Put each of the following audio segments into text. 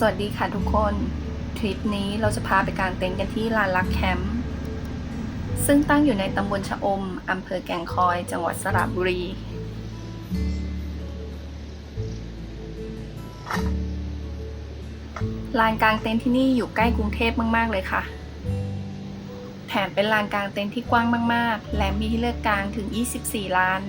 สวัสดีค่ะทุกคน ทริปนี้เราจะพาไปกางเต็นท์กันที่ลานลักแคมป์ ซึ่งตั้งอยู่ในตำบลชะอม อำเภอแก่งคอย จังหวัดสระบุรี ลานกลางเต็นท์ที่นี่อยู่ใกล้กรุงเทพมาก ๆ เลยค่ะ แถมเป็นลานกลางเต็นท์ที่กว้างมาก ๆ และมีให้เลือกกางถึง 24 ลาน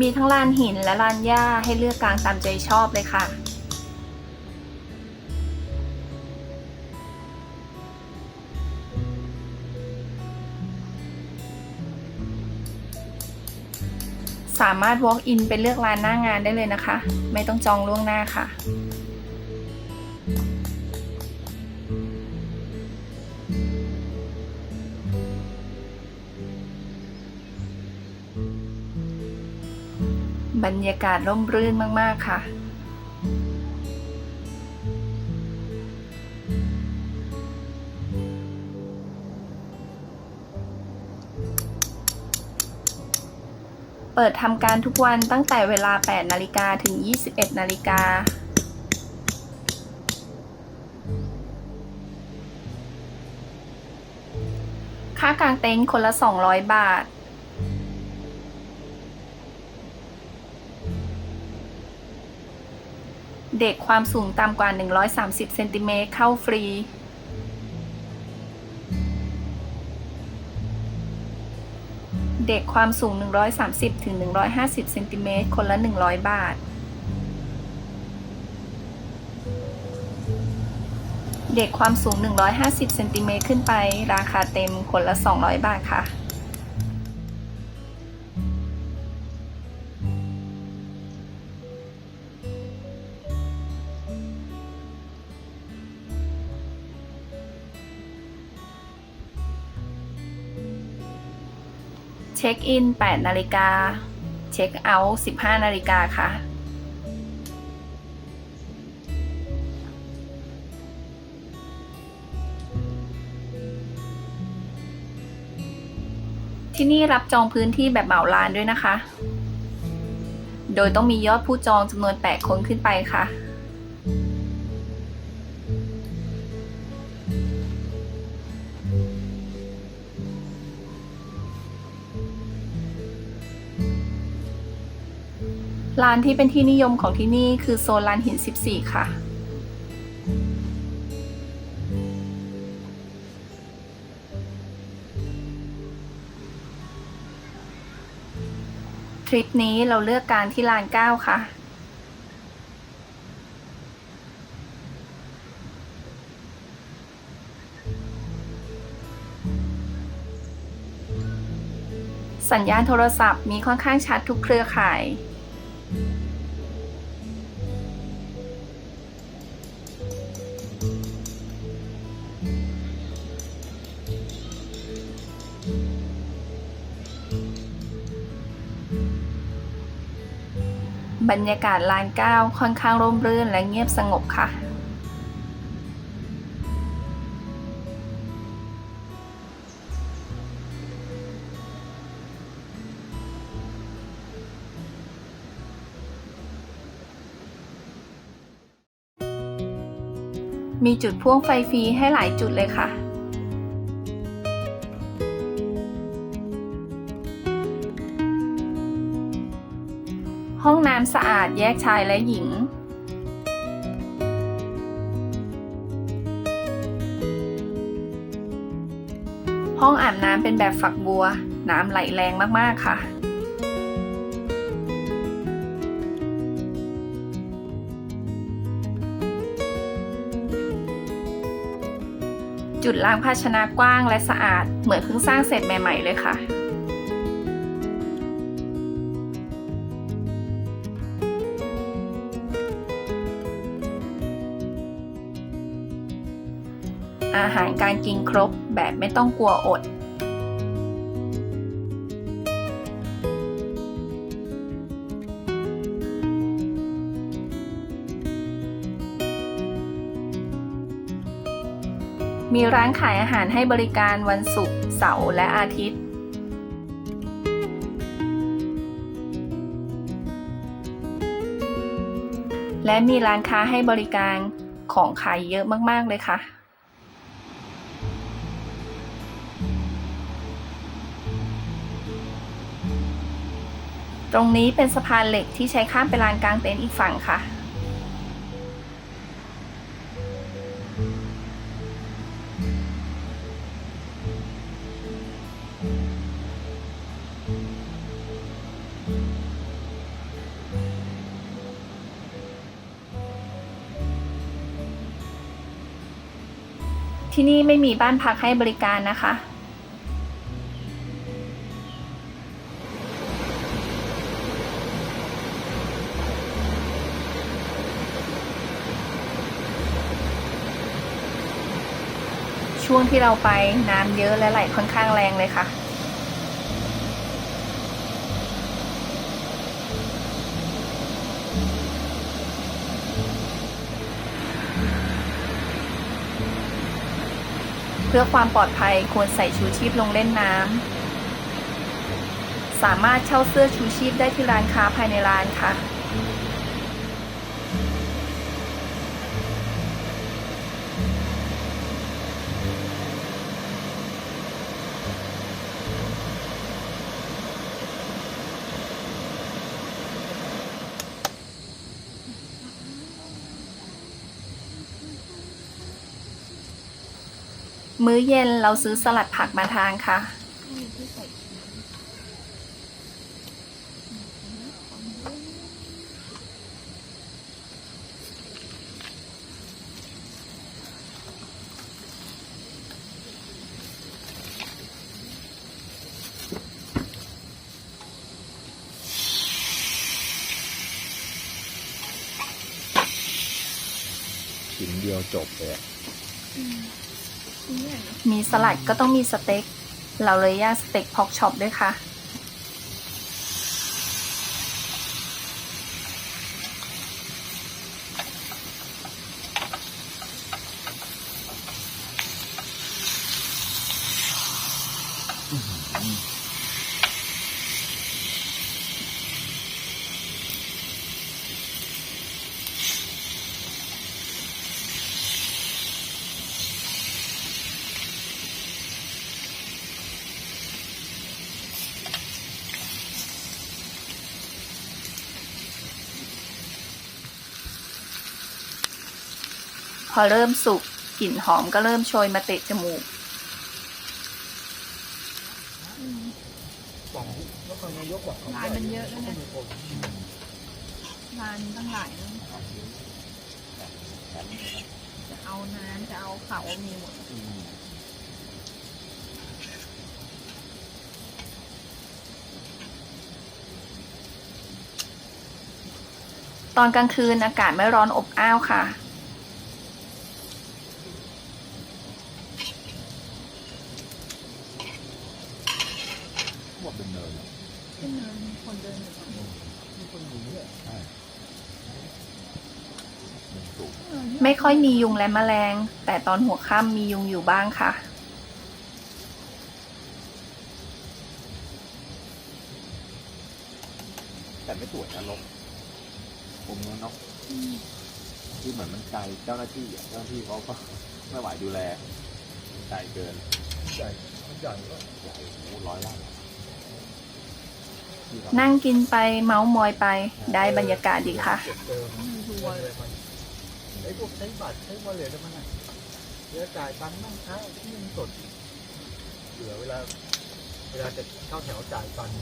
มีทั้งลานหินและลานหญ้าให้เลือกกางตามใจชอบเลยค่ะ สามารถ walk in ไปเลือกลานหน้างานได้เลยนะคะ ไม่ต้องจองล่วงหน้าค่ะ บรรยากาศร่มรื่นมาก ๆ ค่ะ เปิดทำการทุกวันตั้งแต่เวลา 8 นาฬิกาถึง 21 นาฬิกาค่ากางเต็นท์คนละ 200 บาท เด็กความสูงต่ำกว่า 130เซนติเมตรเข้าฟรี เด็กความสูง 130ถึง150เซนติเมตรคนละ 100 บาท เด็กความสูง 150เซนติเมตรขึ้นไป ราคาเต็มคนละ 200 บาทค่ะ เช็คอิน 8 นาฬิกา เช็คเอาท์ 15 นาฬิกาค่ะ ที่นี่รับจองพื้นที่แบบเหมาลานด้วยนะคะ โดยต้องมียอดผู้จองจำนวน 8 คนขึ้นไปค่ะ ลานที่เป็นที่นิยมของที่นี่คือโซนลานหิน 14 ค่ะ ทริปนี้เราเลือกการที่ลาน 9 ค่ะสัญญาณโทรศัพท์มีค่อนข้างชัดทุกเครือข่าย บรรยากาศลานเก้าค่อนข้างร่มรื่นและเงียบสงบค่ะ มีจุดพ่วงไฟฟรีให้หลายจุดเลยค่ะ ห้องน้ำสะอาดแยกชายและหญิง ห้องอาบน้ำเป็นแบบฝักบัว น้ำไหลแรงมาก ๆ ค่ะ จุดล้างภาชนะกว้างและสะอาด เหมือนเพิ่งสร้างเสร็จใหม่ ๆ เลยค่ะอาหารการกินครบแบบไม่ต้องกลัวอด มีร้านขายอาหารให้บริการวันศุกร์เสาร์และอาทิตย์ และมีร้านค้าให้บริการของขายเยอะมาก ๆ เลยค่ะตรงนี้เป็นสะพานเหล็กที่ใช้ข้ามไปลานกลางเต็นท์อีกฝั่งค่ะ ที่นี่ไม่มีบ้านพักให้บริการนะคะ ช่วงที่เราไปน้ำเยอะและไหลค่อนข้างแรงเลยค่ะ พื่อความปลอดภัยควรใส่ชูชีพลงเล่นน้ำ สามารถเช่าเสื้อชูชีพได้ที่ร้านค้าภายในร้านค่ะ มื้อเย็นเราซื้อสลัดผักมาทานค่ะ ชิ้นเดียวจบเลยอะ มีสลัดก็ต้องมีสเต็ก เราเลยย่างสเต็กพอกช็อปด้วยค่ะ อเริ่มสุกกลิ่นหอมก็เริ่มโชยมาเตะจมูกบอกแล้วคนนายกบอกลายมันเยอะแล้วนะลายมันตั้งหลายแล้วจะเอาน้ำจะเอาเขามีหมด ตอนกลางคืนอากาศไม่ร้อนอบอ้าวค่ะ บอกเป็นเนินอะ ขึ้นเนินมีคนเดินอยู่ตรงนี้ มีคนอยู่เนี่ยใช่มันสูง ไม่ ค่อยมียุงและแมลง แต่ตอนหัวค่ำมียุงอยู่บ้างค่ะ แต่ไม่สวยนะลงผมเนาะที่เหมือนมันไกลเจ้าหน้าที่อะเจ้าหน้าที่เขาก็ไม่ไหวดูแลไกลเกินใหญ่ใหญ่ใหญ่โอ้ร้อยไร่ที่เรานั่งกินไปเมาส์มอยไปได้บรรยากาศดีค่ะ อ้พวกใช้บัตรใช้วอลเล็ตมันอะเดี๋ยวจ่ายตังค์ต้องเช้าที่เงินสดเหลือเวลา เวลาจะเข้าแถวจ่ายตังค์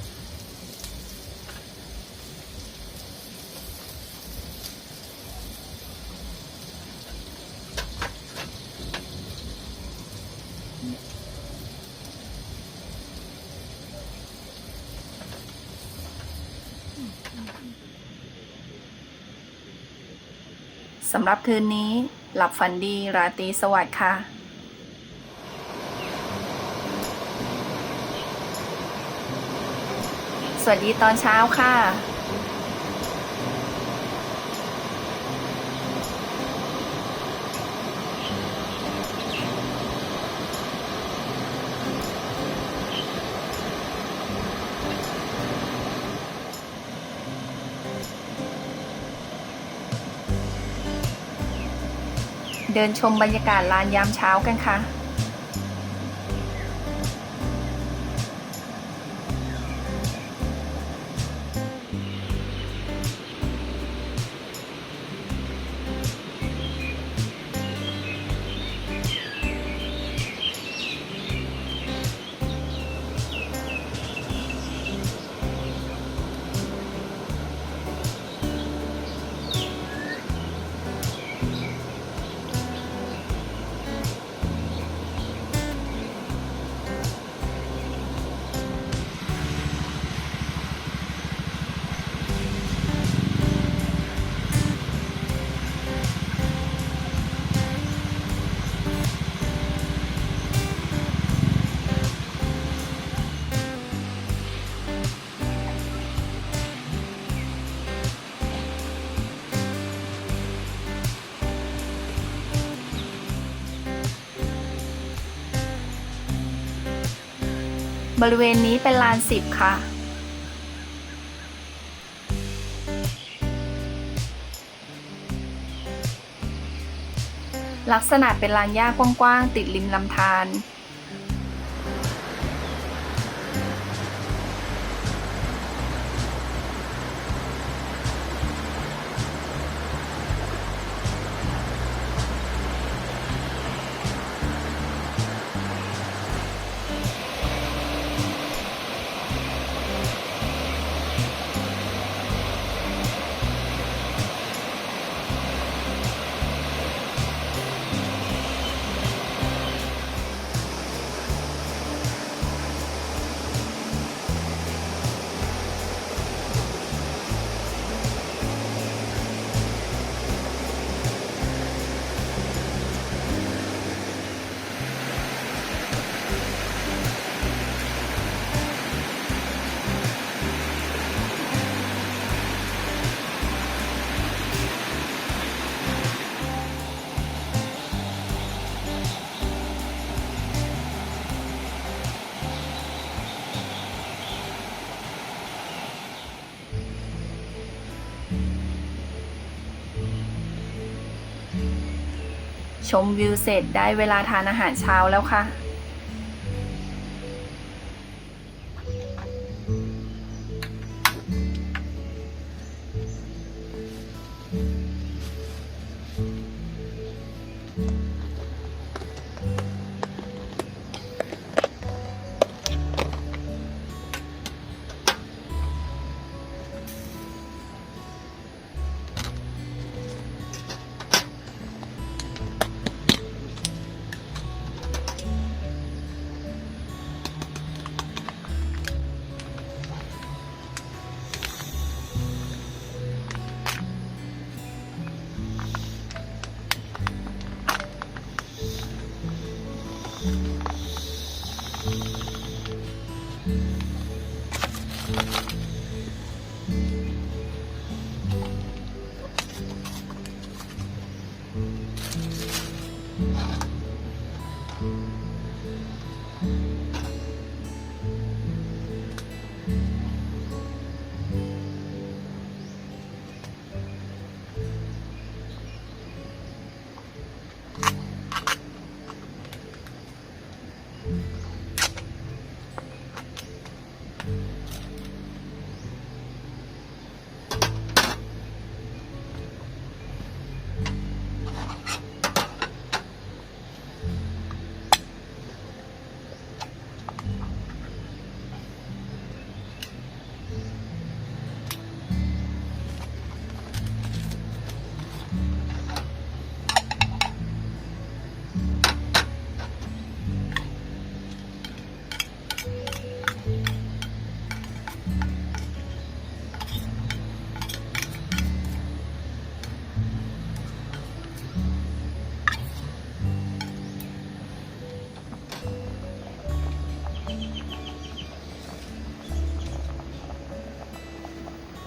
สำหรับคืนนี้ หลับฝันดีราตรีสวัสดิ์ค่ะสวัสดีตอนเช้าค่ะ เดินชมบรรยากาศลานยามเช้ากันค่ะ บริเวณนี้เป็นลานสิบค่ะ ลักษณะเป็นลานหญ้ากว้างๆติดริมลำธาร ชมวิวเสร็จได้เวลาทานอาหารเช้าแล้วค่ะ Mm-hmm.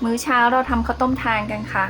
มื้อเช้าเราทำข้าวต้มทานกันค่ะ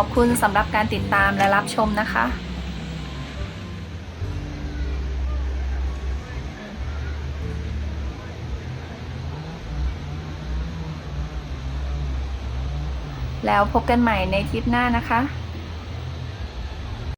อบคุณสำหรับการติดตามและรับชมนะคะแล้วพบกันใหม่ในทริปหน้านะคะ